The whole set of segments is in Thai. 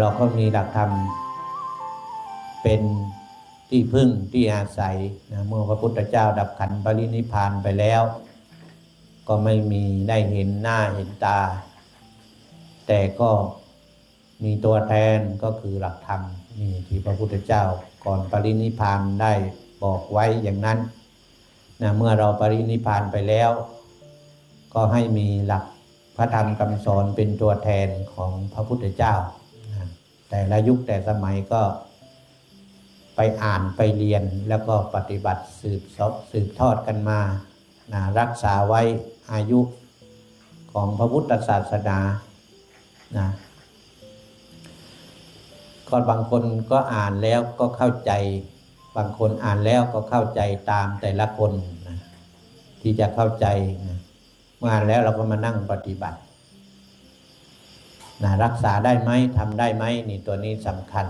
เราก็มีหลักธรรม เป็นที่พึ่งที่อาศัยนะเมื่อพระพุทธเจ้าดับขันปรินิพานไปแล้ว ก็ไม่มีได้เห็นหน้าเห็นตา แต่ก็มีตัวแทนก็คือหลักธรรมนี่ที่พระพุทธเจ้าก่อนปรินิพานได้บอกไว้อย่างนั้นนะเมื่อเราปรินิพานไปแล้ว ก็ให้มีหลักพระธรรมคำสอนเป็นตัวแทนของพระพุทธเจ้า แต่ละยุคแต่สมัยก็ไปอ่านไปเรียนแล้วก็ปฏิบัติสืบสอบสืบทอดกันมานะรักษาไว้อายุของพระพุทธศาสนานะก็บางคนก็อ่านแล้วก็เข้าใจ บางคนอ่านแล้วก็เข้าใจตามแต่ละคนนะที่จะเข้าใจนะเมื่ออ่านแล้วเราก็มานั่งปฏิบัติ นะรักษาได้ไหมทำได้ไหมนี่ตัวนี้สำคัญ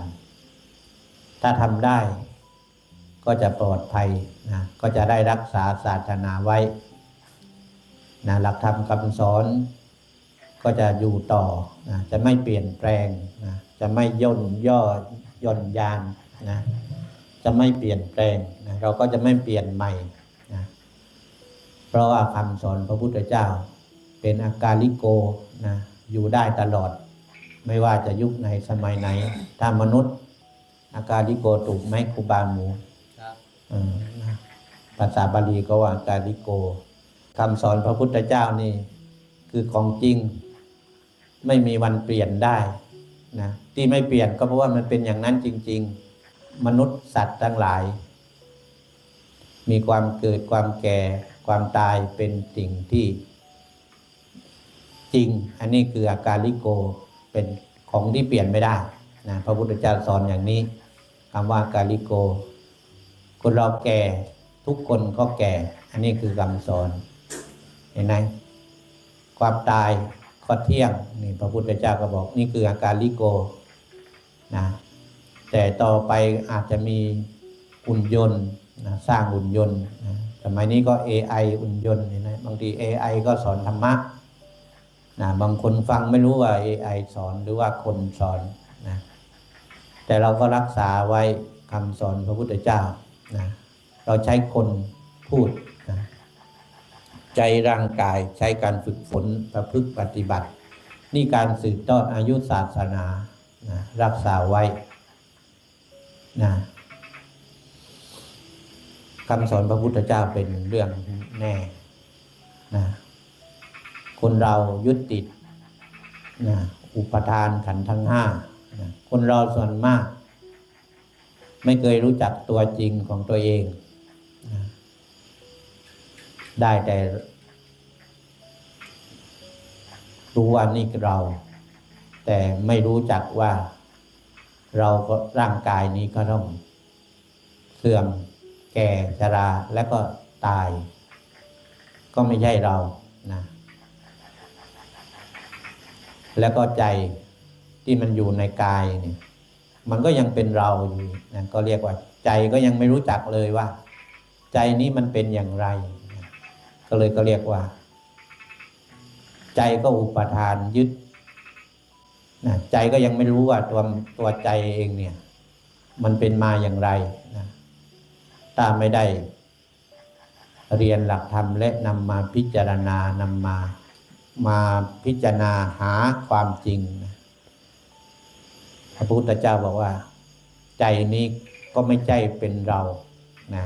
ถ้าทำได้ ก็จะปลอดภัยนะก็จะได้รักษาศาสนาไว้นะหลักธรรมคำสอน ก็จะอยู่ต่อนะจะไม่เปลี่ยนแปลงนะจะไม่ย่นย่อย่นยานนะจะไม่เปลี่ยนแปลงนะเราก็จะไม่เปลี่ยนใหม่นะเพราะว่าคำสอนพระพุทธเจ้า เป็นอากาลิโกนะ อยู่ได้ตลอด ไม่ว่าจะยุคไหนสมัยไหน ถ้ามนุษย์ อากาลิโกถูกไหมครูบาหมูครับเออนะภาษาบาลีก็ว่าอาการิโกคำสอนพระพุทธเจ้านี่ คือของจริง ไม่มีวันเปลี่ยนได้นะที่ไม่เปลี่ยนก็เพราะว่ามันเป็นอย่างนั้นจริง ๆ มนุษย์สัตว์ทั้งหลาย มีความเกิดความแก่ ความตายเป็นสิ่งที่ จริง อันนี้คืออาการลิโกเป็นของที่เปลี่ยนไม่ได้นะพระพุทธเจ้าสอนอย่างนี้คำว่าการลิโก คนเราแก่ทุกคนก็แก่ อันนี้คือคำสอนเห็นไหมความตายก็เที่ยงนี่พระพุทธเจ้าก็บอกนี่คืออาการลิโกนะแต่ต่อไปอาจจะมีหุ่นยนต์นะสร้างหุ่นยนต์นะสมัยนี้ก็ AI หุ่นยนต์เห็นไหมบางที AI ก็สอนธรรมะ นะบางคนฟังไม่รู้ว่า AI สอนหรือว่าคนสอนนะแต่เราก็รักษาไว้คำสอนพระพุทธเจ้านะเราใช้คนพูดนะใจร่างกายใช้การฝึกฝนประพฤติปฏิบัติ นี่การสืบทอดอายุศาสนานะรักษาไว้นะคำสอนพระพุทธเจ้าเป็นเรื่องแน่นะ คนเรายึดติดนะอุปทานขันธ์ทั้งห้านะคนเราส่วนมาก ไม่เคยรู้จักตัวจริงของตัวเองนะได้แต่รู้ว่านี่เรา แต่ไม่รู้จักว่า เราก็ร่างกายนี้ก็ต้องเสื่อมแก่ชราและก็ตาย ก็ไม่ใช่เรานะ แล้วก็ใจที่มันอยู่ในกายเนี่ย มันก็ยังเป็นเราอยู่นะก็เรียกว่า ใจก็ยังไม่รู้จักเลยว่า ใจนี้มันเป็นอย่างไร ก็เลยก็เรียกว่า ใจก็อุปทานยึดนะใจก็ยังไม่รู้ว่าตัวตัวใจเองเนี่ย มันเป็นมาอย่างไรนะถ้าไม่ได้ เรียนหลักธรรมและนำมาพิจารณานำมา มาพิจารณาหาความจริงพระพุทธเจ้าบอกว่า ใจนี้ก็ไม่ใช่เป็นเรานะ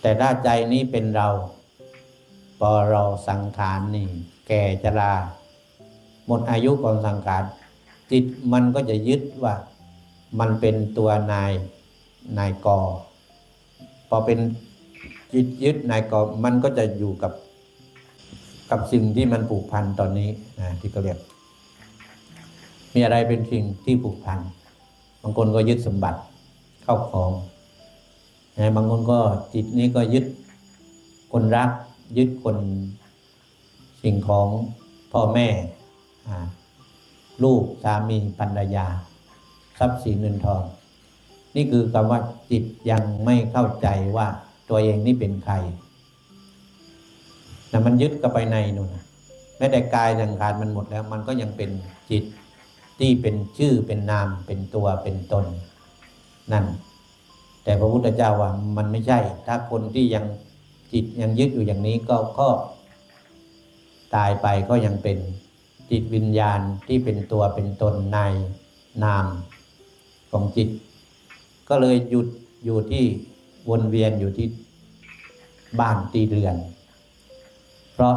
แต่ถ้าใจนี้เป็นเราพอเราสังขารนี่ แก่ชราหมดอายุของสังขารจิตมันก็จะยึดว่า มันเป็นตัวนายนายกอพอเป็นจิตยึดนายกอมันก็จะอยู่กับ กับสิ่งที่มันผูกพันตอนนี้นะที่เขาเรียก มีอะไรเป็นสิ่งที่ผูกพันบางคนก็ยึดสมบัติเข้าของนะบางคนก็จิตนี้ก็ยึดคนรัก ยึดคนสิ่งของพ่อแม่ลูกสามีภรรยา ทรัพย์สินเงินทอง นี่คือคำว่าจิตยังไม่เข้าใจว่าตัวเองนี่เป็นใคร นะมันยึดกับไปในนู่นนะแม้แต่กายสังขารมันหมดแล้ว มันก็ยังเป็นจิตที่เป็นชื่อเป็นนามเป็นตัวเป็นตน นั่น แต่พระพุทธเจ้าว่ามันไม่ใช่ ถ้าคนที่ยังจิตยังยึดอยู่อย่างนี้ก็ก็ตายไปก็ยังเป็นจิตวิญญาณที่เป็นตัวเป็นตนในนามของจิต ก็เลยหยุดอยู่ที่วนเวียนอยู่ที่บ้านตีเรือน เพราะ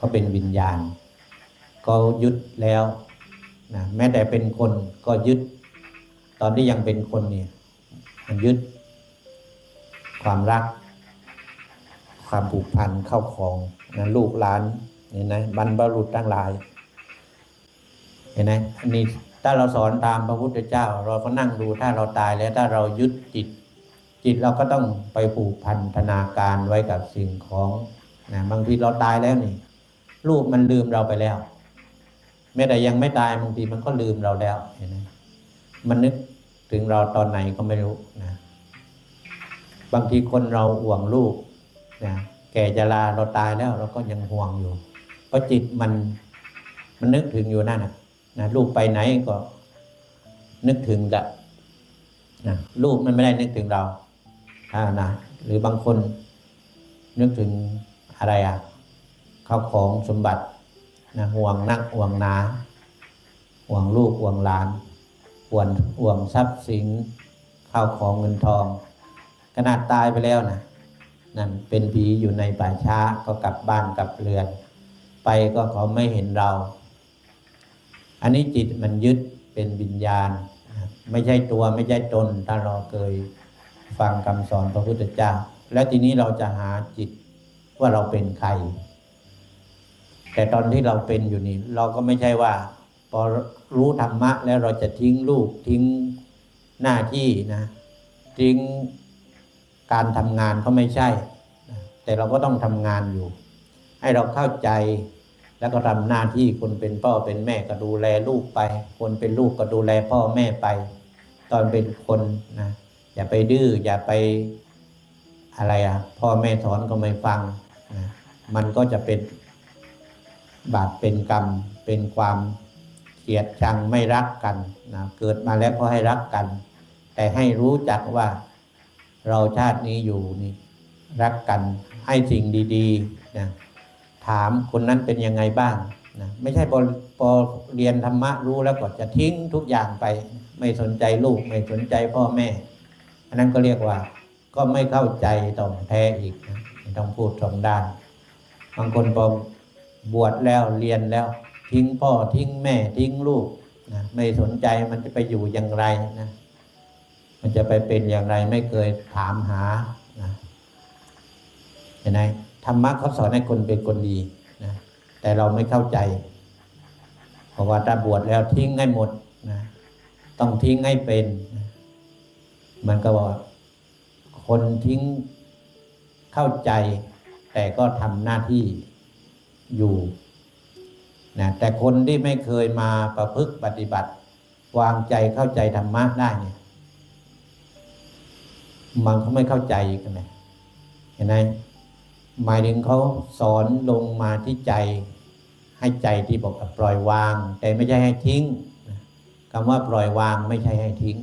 ก็เป็นวิญญาณก็ยึดแล้วนะแม้แต่เป็นคนก็ยึด ตอนที่ยังเป็นคนเนี่ยมันยึด ความรัก ความผูกพันเข้าของนะลูกหลานเห็นไหมบรรพบุรุษทั้งหลายเห็นไหมอันนี้ถ้าเราสอนตามพระพุทธเจ้า เราก็นั่งดูถ้าเราตายแล้วถ้าเรายึดจิต จิตเราก็ต้องไปผูกพันธนาการไว้กับสิ่งของ นะบางทีเราตายแล้วนี่รูปมันลืมเราไปแล้วแม้แต่ยังไม่ตายบางทีมันก็ลืมเราแล้วเห็นไหมมันนึกถึงเราตอนไหนก็ไม่รู้นะบางทีคนเราห่วงลูกนะแก่จะลาเราตายแล้ว เราก็ยังห่วงอยู่ เพราะจิตมันมันนึกถึงอยู่นั่นนะนะลูกไปไหนก็ นึกถึงแหละนะลูกมันไม่ได้นึกถึงเราอ่านะหรือบางคนนึกถึง อะไรอะข้าวของสมบัตินะห่วงนักห่วงนาห่วงลูกห่วงหลานห่วงห่วงทรัพย์สินข้าวของเงินทอง ขนาดตายไปแล้วนะนั่นเป็นผีอยู่ในป่าช้าก็กลับบ้านกลับเรือน ไปก็เขาไม่เห็นเรา อันนี้จิตมันยึดเป็นวิญญาณ ไม่ใช่ตัวไม่ใช่ตนถ้าเราเคยฟังคำสอนพระพุทธเจ้า แล้วทีนี้เราจะหาจิต ว่าเราเป็นใคร แต่ตอนที่เราเป็นอยู่นี่ เราก็ไม่ใช่ว่า พอรู้ธรรมะแล้วเราจะทิ้งลูกทิ้งหน้าที่นะ ทิ้งการทำงานก็ไม่ใช่ แต่เราก็ต้องทำงานอยู่ ให้เราเข้าใจแล้วก็ทำหน้าที่คนเป็นพ่อเป็นแม่ก็ดูแลลูกไป คนเป็นลูกก็ดูแลพ่อแม่ไป ตอนเป็นคนนะอย่าไปดื้ออย่าไปอะไรอะ พ่อแม่สอนก็ไม่ฟัง มันก็จะเป็นบาปเป็นกรรม เป็นความเกลียดชังไม่รักกันนะเกิดมาแล้วก็ให้รักกัน แต่ให้รู้จักว่าเราชาตินี้อยู่นี่รักกันให้สิ่งดีๆนะถามคนนั้นเป็นยังไงบ้างนะไม่ใช่พอพอเรียนธรรมะรู้แล้วก็จะทิ้งทุกอย่างไป ไม่สนใจลูกไม่สนใจพ่อแม่ อันนั้นก็เรียกว่าก็ไม่เข้าใจต้อแท้อีกนะ ต้องพูดสองด้าน บางคนพอบวชแล้วเรียนแล้ว ทิ้งพ่อทิ้งแม่ทิ้งลูกนะไม่สนใจมันจะไปอยู่อย่างไรนะมันจะไปเป็นอย่างไรไม่เคยถามหานะเห็นไหมธรรมะเขาสอนให้คนเป็นคนดีนะแต่เราไม่เข้าใจ เพราะว่าถ้าบวชแล้วทิ้งให้หมดนะต้องทิ้งให้เป็นนะมันก็บอกว่าคนทิ้ง เข้าใจ แต่ก็ทำหน้าที่อยู่นะแต่คนที่ไม่เคยมาประพฤติปฏิบัติ วางใจเข้าใจธรรมะได้เนี่ยมันเขาไม่เข้าใจกันเลยเห็นไหมหมายถึงเขาสอนลงมาที่ใจ ให้ใจที่บอกปล่อยวาง แต่ไม่ใช่ให้ทิ้งคำว่าปล่อยวางไม่ใช่ให้ทิ้ง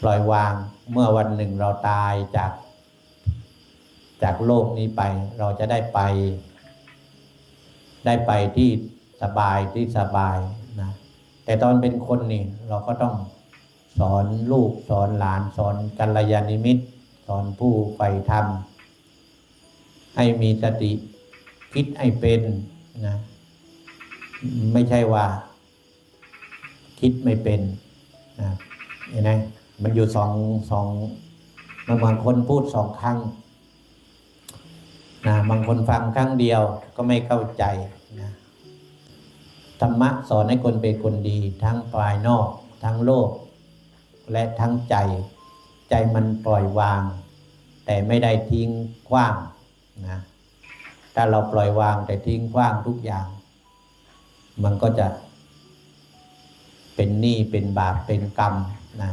ปล่อยวางเมื่อวันหนึ่งเราตายจาก จากโลกนี้ไป เราจะได้ไป ได้ไปที่สบายที่สบายนะแต่ตอนเป็นคนนี่ เราก็ต้องสอนลูกสอนหลาน สอนกัลยาณมิตร สอนผู้ใฝ่ธรรม ให้มีสติคิดให้เป็นนะไม่ใช่ว่า คิดไม่เป็นนะเห็นไหมมันอยู่สองสองมันบางคนพูดสองครั้ง นะบางคนฟังครั้งเดียวก็ไม่เข้าใจนะธรรมะสอนให้คนเป็นคนดี ทั้งภายนอก ทั้งโลก และทั้งใจ ใจมันปล่อยวาง แต่ไม่ได้ทิ้งขว้างนะถ้าเราปล่อยวางแต่ทิ้งขว้างทุกอย่าง มันก็จะ เป็นหนี้เป็นบาปเป็นกรรมนะ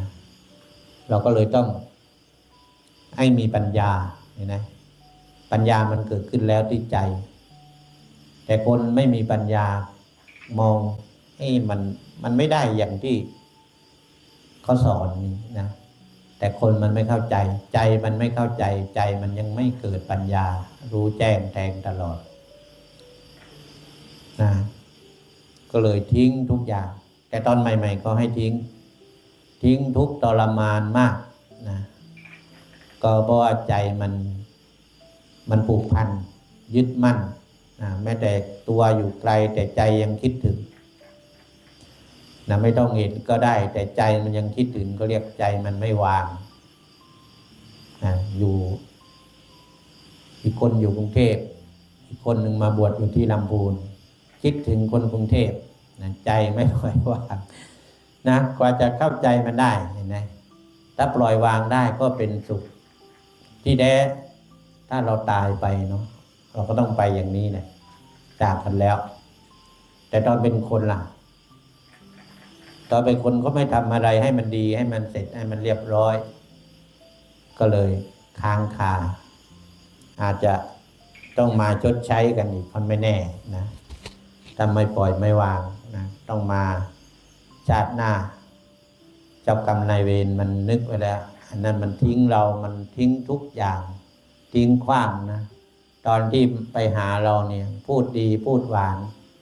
เราก็เลยต้องให้มีปัญญาเห็นไหม ปัญญามันเกิดขึ้นแล้วที่ใจ แต่คนไม่มีปัญญามองเอ้มันมันไม่ได้อย่างที่เขาสอนนี่นะแต่คนมันไม่เข้าใจ ใจมันไม่เข้าใจ ใจมันยังไม่เกิดปัญญา รู้แจ้งแทงตลอดนะก็เลยทิ้งทุกอย่าง แต่ตอนใหม่ ๆ ก็ให้ทิ้ง ทิ้งทุกทรมานมากนะก็เพราะว่าใจมัน มันผูกพันยึดมั่นแม้แต่ตัวอยู่ไกลแต่ใจยังคิดถึงนะไม่ต้องเห็นก็ได้ แต่ใจมันยังคิดถึงก็เรียกใจมันไม่วางนะอยู่ อีกคนอยู่กรุงเทพ อีกคนหนึ่งมาบวชอยู่ที่ลำพูน คิดถึงคนกรุงเทพนะใจไม่ค่อยวางนะกว่าจะเข้าใจมันได้เห็นไหมถ้าปล่อยวางได้ก็เป็นสุขที่แท้ ถ้าเราตายไปเนาะเราก็ต้องไปอย่างนี้นะจากกันแล้ว แต่ตอนเป็นคนล่ะ ตอนเป็นคนก็ไม่ทำอะไรให้มันดีให้มันเสร็จให้มันเรียบร้อย ก็เลยค้างคาอาจจะต้องมาชดใช้กันอีกคนไม่แน่นะถ้าไม่ปล่อยไม่วางนะต้องมาชาติหน้า เจ้ากรรมนายเวรมันนึกไว้แล้วอันนั้นมันทิ้งเรา มันทิ้งทุกอย่าง ทิ้งขว้างนะ ตอนที่ไปหาเราเนี่ย พูดดีพูดหวาน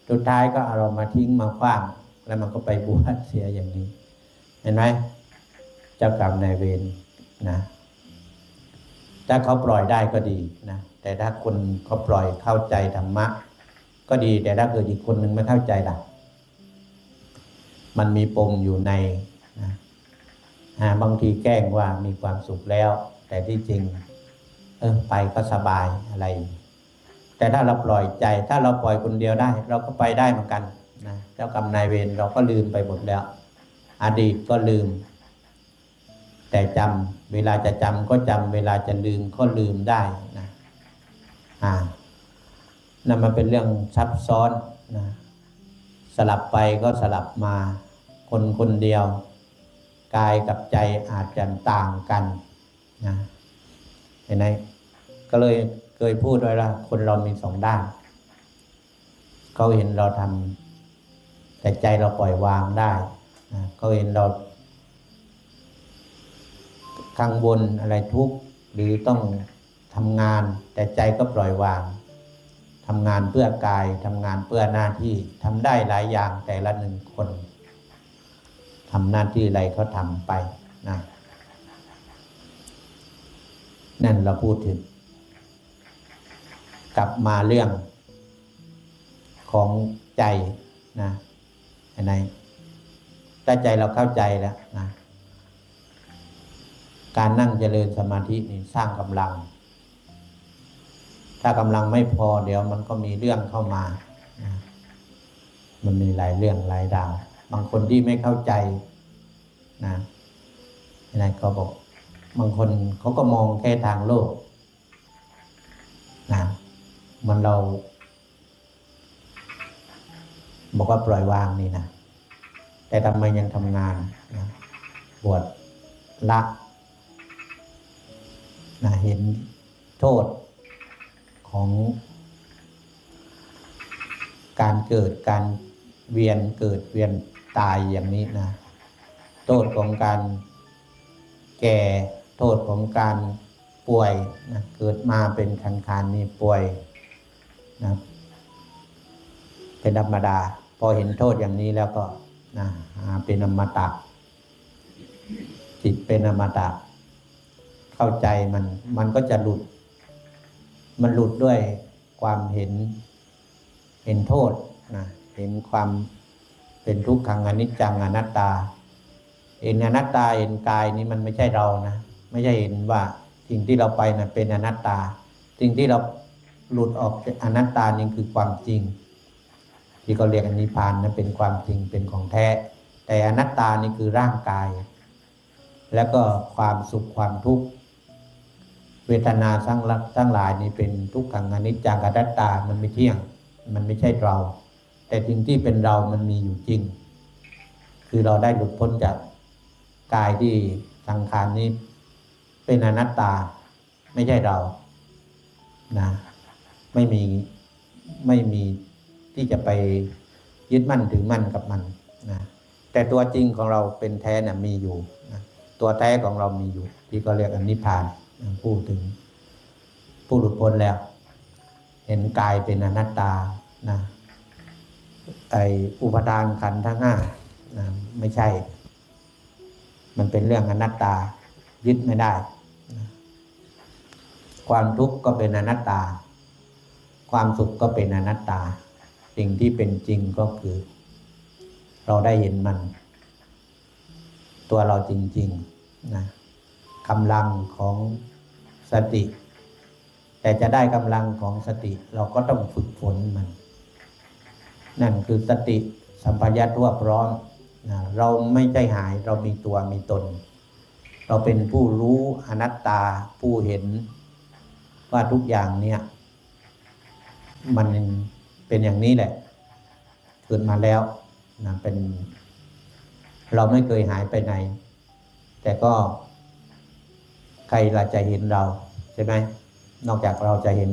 สุดท้ายก็เอาเรามาทิ้งมาขว้าง แล้วมันก็ไปบวชเสียอย่างนี้ เห็นไหมเจ้ากรรมนายเวรนะถ้าเขาปล่อยได้ก็ดีนะ แต่ถ้าคนเขาปล่อยเข้าใจธรรมะ ก็ดีแต่ถ้าเกิดอีกคนหนึ่งไม่เข้าใจล่ะ มันมีปมอยู่ในนะบางทีแกล้งว่ามีความสุขแล้ว แต่ที่จริง ออไปก็สบายอะไร แต่ถ้าเราปล่อยใจ ถ้าเราปล่อยคนเดียวได้ เราก็ไปได้เหมือนกันนะเจ้ากรรมนายเวรเราก็ลืมไปหมดแล้ว อดีตก็ลืม แต่จำเวลาจะจำก็จำเวลาจะลืมก็ลืมได้นะอ่านั่นมันเป็นเรื่องซับซ้อนนะสลับไปก็สลับมา คนคนเดียว กายกับใจอาจจะต่างกันนะเห็นไหม ก็เลยเคยพูดไว้ว่าคนเรามีสองด้าน เขาเห็นเราทำแต่ใจเราปล่อยวางได้นะเขาเห็นเรากังวลอะไรทุกข์หรือต้องทำงาน แต่ใจก็ปล่อยวางทำงานเพื่อกายทำงานเพื่อหน้าที่ทำได้หลายอย่างแต่ละหนึ่งคนทำหน้าที่อะไรเขาทำไปนะนั่นเราพูดถึง กลับมาเรื่องของใจนะอันไหนถ้าใจเราเข้าใจแล้วนะการนั่งเจริญสมาธินี่สร้างกำลัง ถ้ากำลังไม่พอเดี๋ยวมันก็มีเรื่องเข้ามานะมันมีหลายเรื่องหลายดาว บางคนที่ไม่เข้าใจนะไรเขาบอก บางคนเขาก็มองแค่ทางโลกนะ มันเรา บอกว่าปล่อยวางนี่นะ แต่ทำไมยังทำงานนะบวชละนะเห็นโทษของการเกิดการเวียนเกิดเวียนตายอย่างนี้นะ โทษของการแก่โทษของการป่วยนะเกิดมาเป็นคันคานนี่ป่วย นะเป็นธรรมดา พอเห็นโทษอย่างนี้แล้วก็นะเป็นอมตะจิตเป็นอมตะ เข้าใจมัน มันก็จะหลุด มันหลุดด้วยความเห็น เห็นโทษนะเห็นความเป็นทุกขังอนิจจังอนัตตาเห็นอนัตตาเห็นกายนี้มันไม่ใช่เรานะไม่ใช่เห็นว่าสิ่งที่เราไปนะ่ะเป็นอนัตตา สิ่งที่เรา หลุดออกจากอนัตตานี่คือความจริง ที่เขาเรียกอนิพานนะเป็นความจริงเป็นของแท้ แต่อนัตตานี่คือร่างกาย แล้วก็ความสุขความทุกข์เวทนาทั้งรักทั้งหลายนี่เป็นทุกขังอนิจจังอนัตตามันไม่เที่ยง มันไม่ใช่เรา แต่สิ่งที่เป็นเรามันมีอยู่จริง คือเราได้หลุดพ้นจากกายที่สังขารนี้เป็นอนัตตาไม่ใช่เรานะ ไม่มีไม่มีที่จะไปยึดมั่นถือมั่นกับมันนะแต่ตัวจริงของเราเป็นแท้น่ะมีอยู่นะตัวแท้ของเรามีอยู่ ที่ก็เรียกอนนิพพานนะพูดถึง ผู้หลุดพ้นแล้ว เห็นกายเป็นอนัตตานะไออุปทานขันธ์ทั้งห้านะไม่ใช่ มันเป็นเรื่องอนัตตา ยึดไม่ได้นะความทุกข์ก็เป็นอนัตตา ความสุขก็เป็นอนัตตา สิ่งที่เป็นจริงก็คือ เราได้เห็นมัน ตัวเราจริงๆนะกำลังของสติ แต่จะได้กำลังของสติ เราก็ต้องฝึกฝนมัน นั่นคือสติสัมปชัญญะทั่วพร้อมนะเราไม่ใช่หายเรามีตัวมีตน เราเป็นผู้รู้อนัตตาผู้เห็นว่าทุกอย่างเนี่ย มันเป็นอย่างนี้แหละ เกิดมาแล้วนะเป็น เราไม่เคยหายไปไหน แต่ก็ใครละจะเห็นเราใช่ไหมนอกจากเราจะเห็น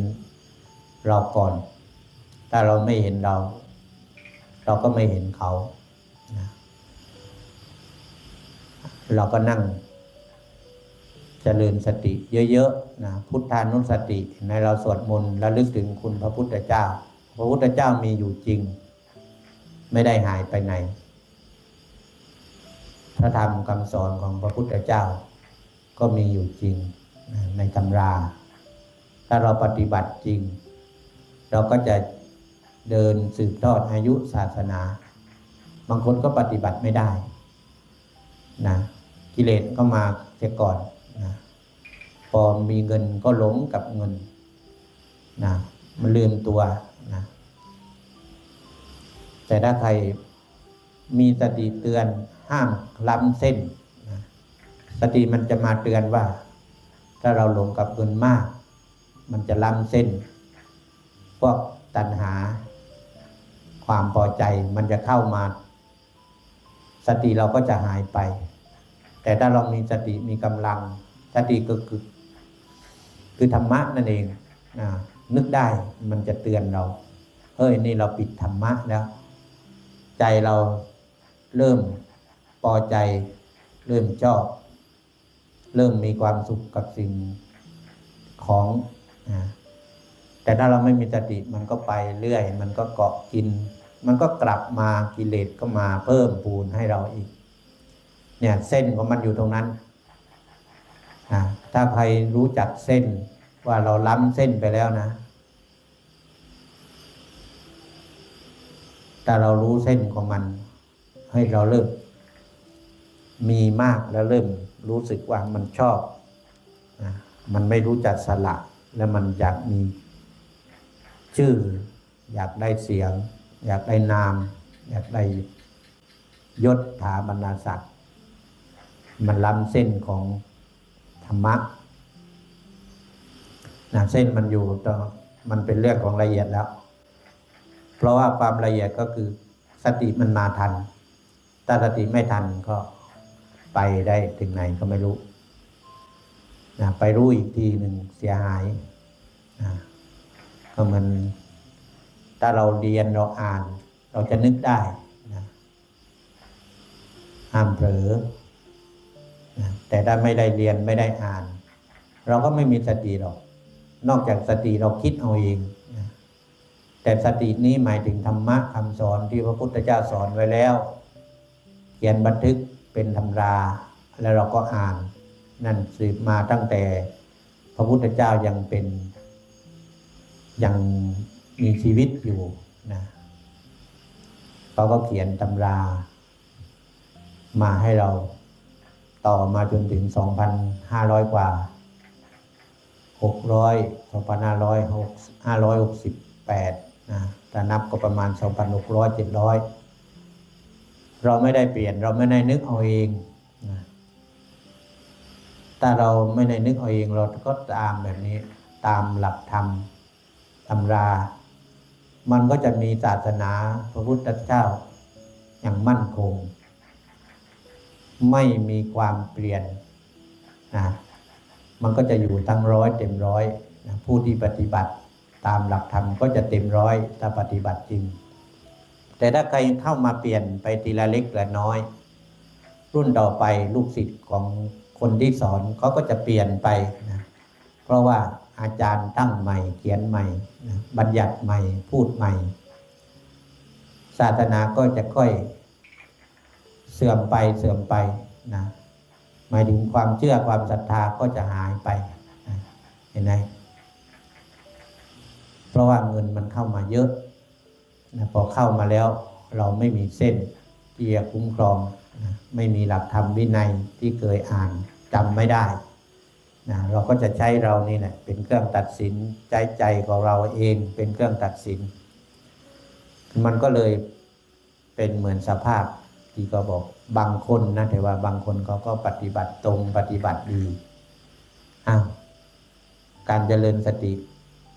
เราก่อน ถ้าเราไม่เห็นเรา เราก็ไม่เห็นเขานะเราก็นั่ง เจริญสติเยอะๆนะพุทธานุสติในเราสวดมนต์ระลึกถึงคุณพระพุทธเจ้า พระพุทธเจ้ามีอยู่จริง ไม่ได้หายไปไหน พระธรรมคำสอนของพระพุทธเจ้า ก็มีอยู่จริงในตำรา ถ้าเราปฏิบัติจริง เราก็จะเดินสืบทอดอายุศาสนา บางคนก็ปฏิบัติไม่ได้นะกิเลสก็มาเสียก่อน นะพอมีเงินก็หลงกับเงินนะมันลืมตัวนะแต่ถ้าใครมีสติเตือนห้ามล้ำเส้นนะสติมันจะมาเตือนว่า ถ้าเราหลงกับเงินมาก มันจะล้ำเส้น พวกตัณหา ความพอใจมันจะเข้ามา สติเราก็จะหายไป แต่ถ้าเรามีสติมีกำลังสติก็คือคือธรรมะนั่นเองนะนึกได้มันจะเตือนเราเฮ้ยนี่เราปิดธรรมะแล้วใจเราเริ่มพอใจ เริ่มชอบ เริ่มมีความสุขกับสิ่งของนะแต่ถ้าเราไม่มีสติมันก็ไปเรื่อย มันก็เกาะกิน มันก็กลับมากิเลสก็มาเพิ่มปูนให้เราอีก เนี่ยเส้นของมันอยู่ตรงนั้นนะถ้าใครรู้จักเส้นว่าเราล้ำเส้นไปแล้วนะแต่เรารู้เส้นของมัน ให้เราเริ่ม มีมากแล้วเริ่มรู้สึกว่ามันชอบนะมันไม่รู้จักสละแล้วมันอยากมี ชื่อ อยากได้เสียง อยากได้นาม อยากได้ยศถาบรรดาศักดิ์ มันล้ำเส้นของธรรมะนะเส้นมันอยู่ต่อมันเป็นเรื่องของละเอียดแล้ว เพราะว่าความละเอียดก็คือสติมันมาทัน ถ้าสติไม่ทันก็ไปได้ถึงไหนก็ไม่รู้นะไปรู้อีกทีหนึ่งเสียหายนะก็มันถ้าเราเรียนเราอ่าน เราจะนึกได้นะห้ามเผลอ แต่ถ้าไม่ได้เรียนไม่ได้อ่าน เราก็ไม่มีสติหรอก นอกจากสติเราคิดเอาเองแต่สตินี้หมายถึงธรรมะคำสอนที่พระพุทธเจ้าสอนไว้แล้ว เขียนบันทึกเป็นตำรา แล้วเราก็อ่าน นั่นสืบมาตั้งแต่ พระพุทธเจ้ายังเป็นยังมีชีวิตอยู่นะเขาก็เขียนตำรา มาให้เรา ต่อมาจนถึง 2,500 กว่า 600 2,500 568นะถ้านับก็ประมาณ 2,600 700 เราไม่ได้เปลี่ยนเราไม่ได้นึกเอาเองนะถ้าเราไม่ได้นึกเอาเองเราก็ตามแบบนี้ตามหลักธรรมตำรา มันก็จะมีศาสนาพระพุทธเจ้าอย่างมั่นคง ไม่มีความเปลี่ยนนะมันก็จะอยู่ตั้งร้อยเต็มร้อยนะผู้ที่ปฏิบัติตามหลักธรรมก็จะเต็มร้อยถ้าปฏิบัติจริงแแต่ถ้าใครเข้ามาเปลี่ยนไปทีละเล็กละน้อย รุ่นต่อไปลูกศิษย์ของคนที่สอนเขาก็จะเปลี่ยนไปนะเพราะว่าอาจารย์ตั้งใหม่เขียนใหม่นะบัญญัติใหม่พูดใหม่ ศาสนาก็จะค่อย เสื่อมไปเสื่อมไปนะหมายถึงความเชื่อความศรัทธาก็จะหายไปเห็นไหมเพราะว่าเงินมันเข้ามาเยอะนะพอเข้ามาแล้วเราไม่มีเส้นที่จะคุ้มครองนะไม่มีหลักธรรมวินัยที่เคยอ่านจำไม่ได้นะเราก็จะใช้เรานี่แหละเป็นเครื่องตัดสินใจใจของเราเองเป็นเครื่องตัดสิน มันก็เลยเป็นเหมือนสภาพ ที่ก็บอกบางคนนะแต่ว่าบางคนเขาก็ปฏิบัติตรงปฏิบัติดีอ้าวการเจริญสติ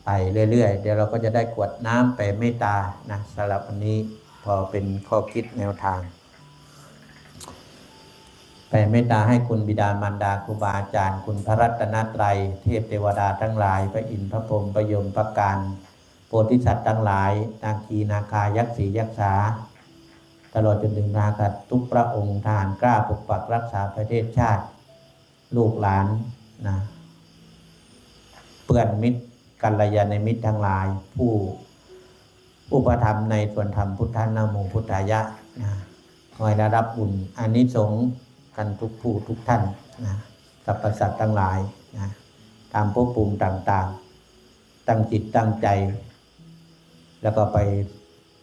ไปเรื่อยๆ เดี๋ยวเราก็จะได้กวดน้ำไปเมตตานะสำหรับวันนี้พอเป็นข้อคิดแนวทางไปเมตตาให้คุณบิดามารดาครูบาอาจารย์คุณพระรัตนตรัย เทพเทวดาทั้งหลาย พระอินทร์พระพรหมพระยมพระการโพธิสัตว์ทั้งหลายนางคีนาคายักษ์ศรียักษ์สา ตลอดจนถึงนาคัดทุกพระองค์ทารกล้าปกปักรักษาประเทศชาติ ลูกหลานนะเพื่อนมิตรกัลยาณมิตรทั้งหลาย ผู้ผู้ประทับในส่วนธรรมพุทธานาโมพุทธายะนะคอยได้รับบุญอานิสงส์กันทุกผู้ทุกท่านนะสรรพสัตว์ทั้งหลายนะตามภพภูมิต่างๆ ตั้งจิตตั้งใจ แล้วก็ไป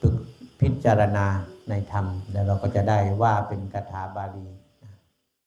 ฝึกพิจารณา ในธรรม แล้วเราก็จะได้ว่าเป็นคาถาบาลี